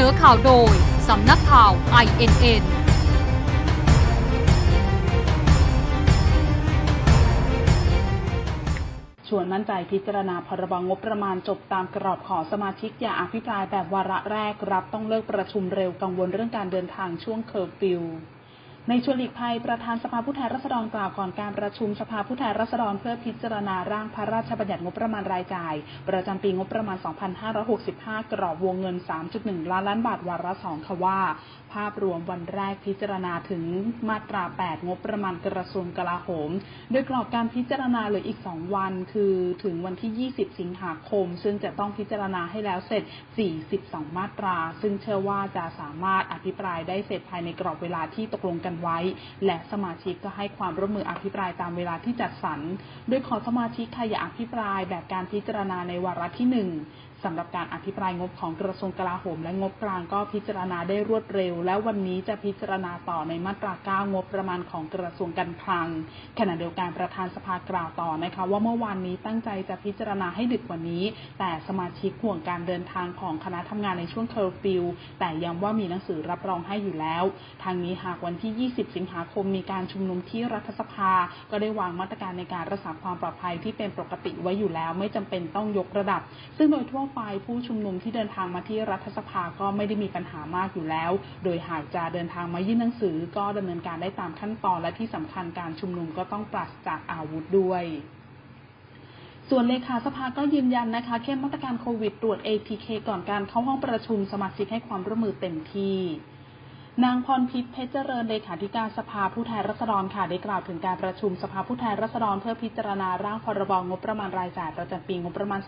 นอข่าวโดย สำนักข่าว INN ชวนมั่นใจพิจารณาพรบงบประมาณจบตามกรอบขอสมาชิกอย่าอภิปรายแบบวาระแรกรับต้องเลิกประชุมเร็วกังวลเรื่องการเดินทางช่วงเคอร์ฟิว ในชวนหลีกภัยประธานสภาผู้แทนราษฎรกล่าวก่อนการประชุมสภาผู้แทนราษฎรเพื่อพิจารณาร่างพระราชบัญญัติงบประมาณรายจ่าย ประจำปีงบประมาณ 2565 กรอบวงเงิน 3.1 ล้านล้านบาทวาระสองค่ะว่า ภาพรวมวันแรกพิจารณาถึงมาตรา 8 งบประมาณกระทรวงกลาโหม โดยกรอบการพิจารณาเหลืออีก 2 วัน คือถึงวันที่ 20 สิงหาคม ซึ่งจะต้องพิจารณาให้แล้วเสร็จ 42 มาตรา ซึ่งเชื่อว่าจะสามารถอภิปรายได้เสร็จภายในกรอบเวลาที่ตกลงกันไว้ และสมาชิกก็ให้ความร่วมมืออภิปรายตามเวลาที่จัดสรร โดยขอสมาชิกค่ะอย่าอภิปรายแบบการพิจารณาในวาระที่หนึ่ง สำหรับการอภิปรายงบของกระทรวงกลาโหมและงบกลางก็พิจารณาได้รวดเร็ว และวันนี้จะพิจารณาต่อในมาตรา 9 งบประมาณของกระทรวงการคลัง ขณะเดียวกันประธานสภากล่าวต่อนะคะ ว่าเมื่อวานนี้ตั้งใจจะพิจารณาให้ดึกกว่านี้ แต่สมาชิกห่วงการเดินทางของคณะทำงานในช่วงเคอร์ฟิวแต่ย้ำว่ามีหนังสือรับรองให้อยู่แล้ว ทางนี้หากวันที่ 20 สิงหาคมมีการชุมนุมที่รัฐสภา ก็ได้วางมาตรการในการรักษาความปลอดภัยที่เป็นปกติไว้อยู่แล้ว ไม่จำเป็นต้องยกระดับ ซึ่งโดยทั่วไปผู้ชุมนุมที่เดินทางมาที่รัฐสภาก็ไม่ได้มีปัญหามากอยู่แล้ว โดยหากจะเดินทางมายื่นหนังสือก็ดำเนินการได้ตามขั้นตอนและที่สำคัญการชุมนุมก็ต้องปราศจากอาวุธด้วยส่วนเลขาสภาก็ยืนยันนะคะ เข้มมาตรการโควิดตรวจ ATK ก่อนการเข้าห้องประชุมสมาชิกให้ความร่วมมือเต็มที่ นางพรพิษเพชรเจริญเลขาธิการสภาผู้แทนราษฎรค่ะได้กล่าวถึงการประชุมสภาผู้แทนราษฎรเพื่อพิจารณาร่างพรบงบประมาณรายจ่ายประจำปีงบประมาณ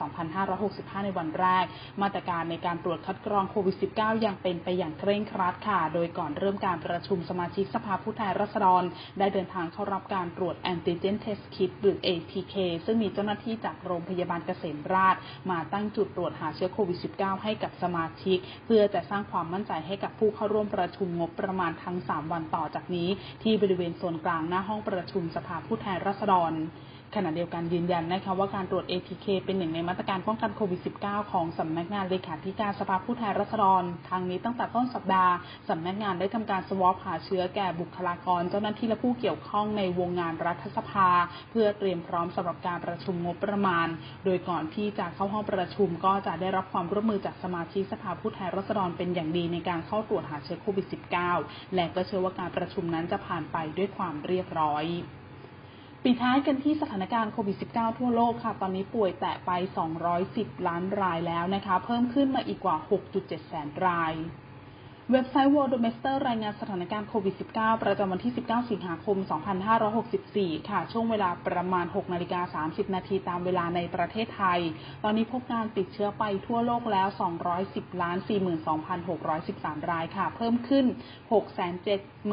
2565 ในวันแรก มาตรการในการตรวจคัดกรองโควิด -19 ยังเป็นไปอย่างเคร่งครัดค่ะ โดยก่อนเริ่มการประชุมสมาชิกสภาผู้แทนราษฎร ได้เดินทางเข้ารับการตรวจแอนติเจนเทสคิ t หรือ ATK ซึ่งมีเจ้าหน้าที่จากโรงพยาบาลเกษมราษฎร์มาตั้งจุดตรวจหาเชื้อโควิด -19 ให้กับสมาชิก เพื่อจะสร้างความมั่นใจให้กับผู้เข้าร่วมประชุมงบประมาณทั้ง 3 วันต่อจากนี้ ที่บริเวณโซนกลางหน้าห้องประชุมสภาผู้แทนราษฎร ขณะเดียวกันยืนยันนะคะว่าการตรวจ ATK เป็นหนึ่งในมาตรการป้องกันโควิด -19 ของสำนักงานเลขาธิการสภาผู้แทนราษฎร ทางนี้ตั้งแต่ต้นสัปดาห์สำนักงานได้ทำการสวอปหาเชื้อแก่บุคลากร เจ้าหน้าที่และผู้เกี่ยวข้องในวงงานรัฐสภา เพื่อเตรียมพร้อมสำหรับการประชุมงบประมาณ โดยก่อนที่จะเข้าห้องประชุมก็จะได้รับความร่วมมือจากสมาชิกสภาผู้แทนราษฎรเป็นอย่างดีในการเข้าตรวจหาเชื้อโควิด -19 และก็เชื่อว่าการประชุมนั้นจะผ่านไปด้วยความเรียบร้อย ปิดท้ายกันที่สถานการณ์โควิด -19 ทั่วโลกค่ะ ตอนนี้ป่วยแตะไป 210 ล้านรายแล้วนะคะ เพิ่มขึ้นมาอีกกว่า 6.7 แสนราย เว็บไซต์ Worldometer รายงานสถานการณ์โควิด -19 ประจำวันที่ 19 สิงหาคม 2564 ค่ะ ช่วงเวลาประมาณ 6 นาฬิกา 30 นาทีตามเวลาในประเทศไทย ตอนนี้พบการติดเชื้อไปทั่วโลกแล้ว 210 ล้าน 42,613 รายค่ะ เพิ่มขึ้น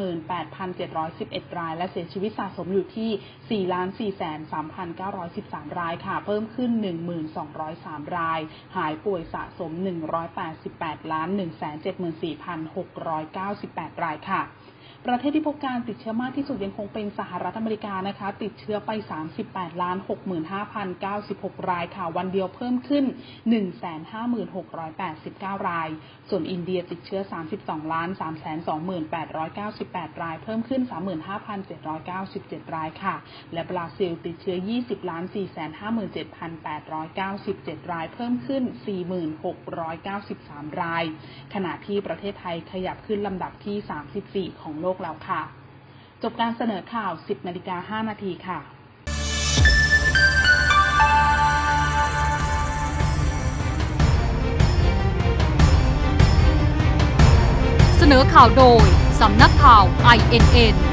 678,711 ราย และเสียชีวิตสะสมอยู่ที่ 4 ล้าน 43,913 รายค่ะ เพิ่มขึ้น 1,203 ราย หายป่วยสะสม 188 ล้าน 174,0 1,698 รายค่ะประเทศที่พบการติดเชื้อมากที่สุดยังคงเป็นสหรัฐอเมริกานะคะ ติดเชื้อไป 38ล้าน65,096 รายค่ะ วันเดียวเพิ่มขึ้น 156,89 ราย ส่วนอินเดียติดเชื้อ 32ล้าน328,98ราย เพิ่มขึ้น 35,797 รายค่ะ และบราซิลติดเชื้อ 20ล้าน457,897 ราย เพิ่มขึ้น 46,93 ราย ขณะที่ประเทศไทยขยับขึ้นลำดับที่ 34 ของของโลกแล้วค่ะ จบการเสนอข่าว 10นาฬิกา5นาทีค่ะเสนอข่าวโดย สำนักข่าว INN